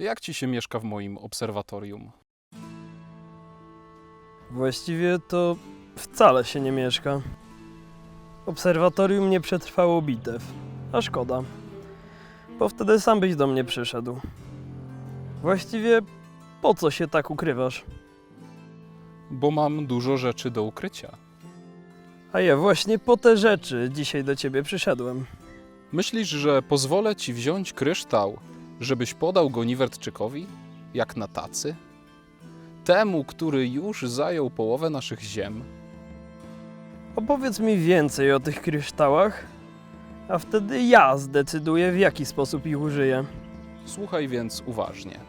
Jak ci się mieszka w moim obserwatorium? Właściwie to wcale się nie mieszka. Obserwatorium nie przetrwało bitew, a szkoda, bo wtedy sam byś do mnie przyszedł. Właściwie po co się tak ukrywasz? Bo mam dużo rzeczy do ukrycia. A ja właśnie po te rzeczy dzisiaj do ciebie przyszedłem. Myślisz, że pozwolę ci wziąć kryształ, żebyś podał go Niwertczykowi, jak na tacy? Temu, który już zajął połowę naszych ziem? Opowiedz mi więcej o tych kryształach, a wtedy ja zdecyduję, w jaki sposób ich użyję. Słuchaj więc uważnie.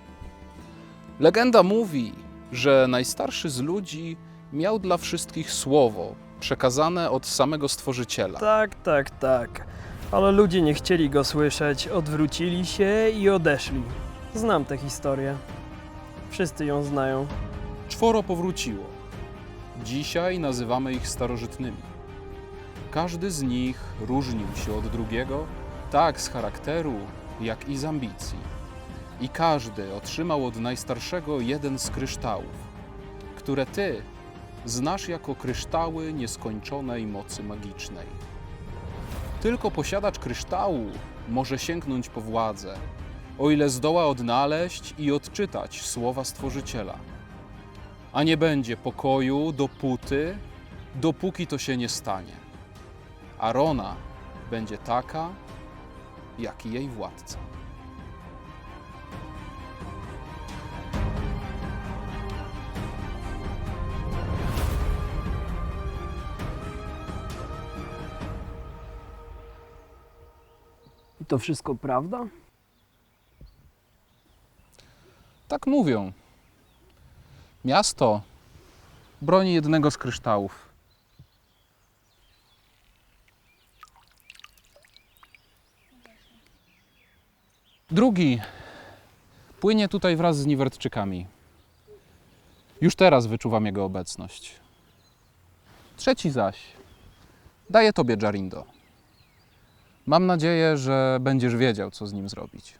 Legenda mówi, że najstarszy z ludzi miał dla wszystkich słowo przekazane od samego Stworzyciela. Tak, tak, tak. Ale ludzie nie chcieli go słyszeć, odwrócili się i odeszli. Znam tę historię. Wszyscy ją znają. Czworo powróciło. Dzisiaj nazywamy ich starożytnymi. Każdy z nich różnił się od drugiego, tak z charakteru, jak i z ambicji. I każdy otrzymał od najstarszego jeden z kryształów, które ty znasz jako kryształy nieskończonej mocy magicznej. Tylko posiadacz kryształu może sięgnąć po władzę, o ile zdoła odnaleźć i odczytać słowa Stworzyciela a nie będzie pokoju dopóty, dopóki to się nie stanie. A Rona będzie taka, jak i jej władca. I to wszystko prawda? Tak mówią. Miasto broni jednego z kryształów. Drugi płynie tutaj wraz z Niwertczykami. Już teraz wyczuwam jego obecność. Trzeci zaś daje tobie Jarindo. Mam nadzieję, że będziesz wiedział, co z nim zrobić.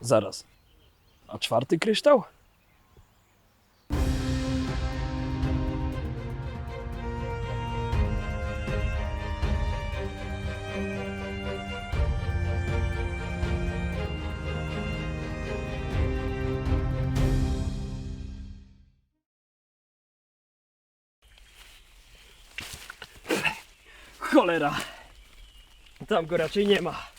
Zaraz. A czwarty kryształ? Cholera! Tam go raczej nie ma.